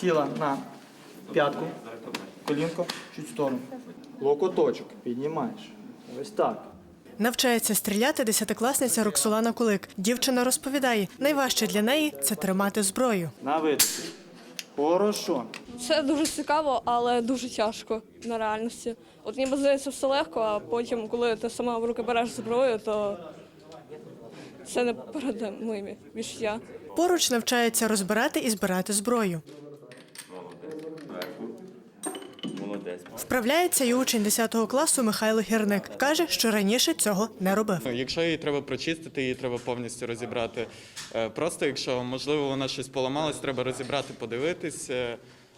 Сіла на п'ятку, колінко, чуть в сторону. Локоточок піднімаєш. Ось так. Навчається стріляти десятикласниця Роксолана Кулик. Дівчина розповідає, найважче для неї це тримати зброю. На видих. Хорошо. Це дуже цікаво, але дуже тяжко на реальності. От ніби здається все легко, а потім, коли ти сама в руки береш зброю, то це не передамимі відчуття. Поруч навчається розбирати і збирати зброю. Вправляється і учень 10 класу Михайло Гірник. Каже, що раніше цього не робив. Ну, Якщо її треба прочистити, її треба повністю розібрати. Е, Просто якщо можливо вона щось поламалась, треба розібрати, подивитись.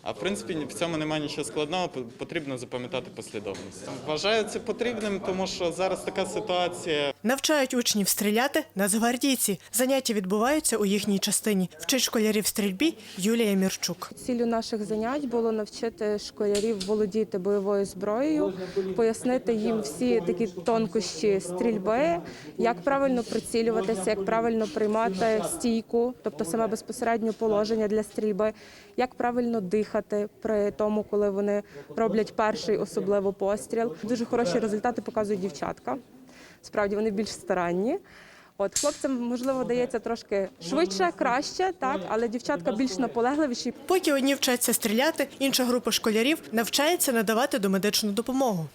А в принципі в цьому немає нічого складного, потрібно запам'ятати послідовність. Вважаю це потрібним, тому що зараз така ситуація. Навчають учнів стріляти нацгвардійці. Заняття відбуваються у їхній частині. Вчить школярів стрільбі Юлія Мірчук. Ціллю наших занять було навчити школярів володіти бойовою зброєю, пояснити їм всі такі тонкощі стрільби, як правильно прицілюватися, як правильно приймати стійку, тобто саме безпосередньо положення для стрільби, як правильно дихати при тому, коли вони роблять перший особливо постріл. Дуже хороші результати показують дівчатка. Справді вони більш старанні. От хлопцям можливо дається трошки швидше, краще, так, але дівчатка більш наполегливіші. Поки одні вчаться стріляти, інша група школярів навчається надавати домедичну допомогу.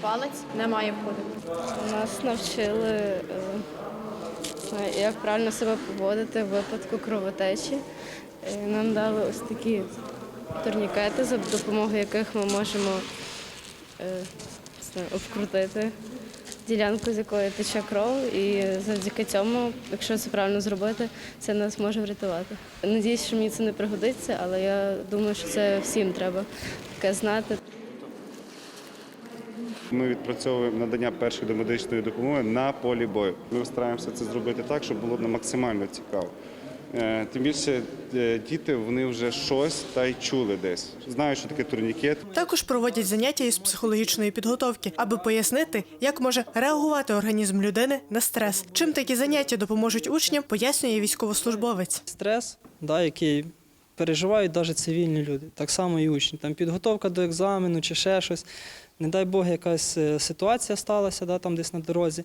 Палець не має входити. Нас навчили, е, як правильно себе поводити в випадку кровотечі. Е, Нам дали ось такі турнікети, за допомогою яких ми можемо е, обкрутити ділянку, з якої тече кров, і завдяки цьому, якщо це правильно зробити, це нас може врятувати. Надіюсь, що мені це не пригодиться, але я думаю, що це всім треба таке знати. Ми відпрацьовуємо надання першої домедичної допомоги на полі бою. Ми стараємося це зробити так, щоб було максимально цікаво. Е, Тим більше е, діти вони вже щось та й чули десь. Знають, що таке турнікет, Також проводять заняття із психологічної підготовки, аби пояснити, як може реагувати організм людини на стрес. Чим такі заняття допоможуть учням, пояснює військовослужбовець. стрес, да, який переживають навіть цивільні люди, так само і учні. Там підготовка до екзамену чи ще щось. Не дай Бог, якась е, ситуація сталася да, там десь на дорозі.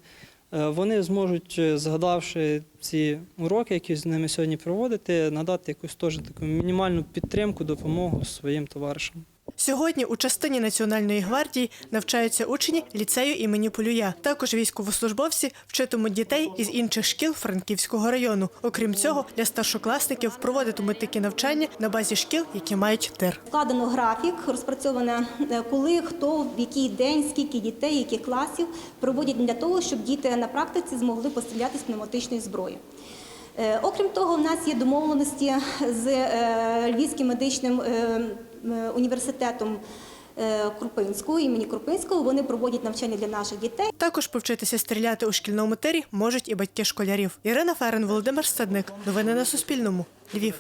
Е, Вони зможуть, е, згадавши ці уроки, які з ними сьогодні проводити, надати якусь теж таку мінімальну підтримку, допомогу своїм товаришам. Сьогодні у частині Національної гвардії навчаються учні ліцею імені Полюя. Також військовослужбовці вчитимуть дітей із інших шкіл Франківського району. Окрім цього, для старшокласників проводитимуть такі навчання на базі шкіл, які мають тир. Складено графік, розпрацьовано е, коли, хто, в який день, скільки дітей, яких класів проводять для того, щоб діти на практиці змогли постріляти з пневматичної зброї. Е, Окрім того, в нас є домовленості з е, Львівським медичним е, університетом Крупинського, імені Крупинського. Вони проводять навчання для наших дітей. Також повчитися стріляти у шкільному тері можуть і батьки школярів. Ірина Ферен, Володимир Стадник. Новини на Суспільному. Львів.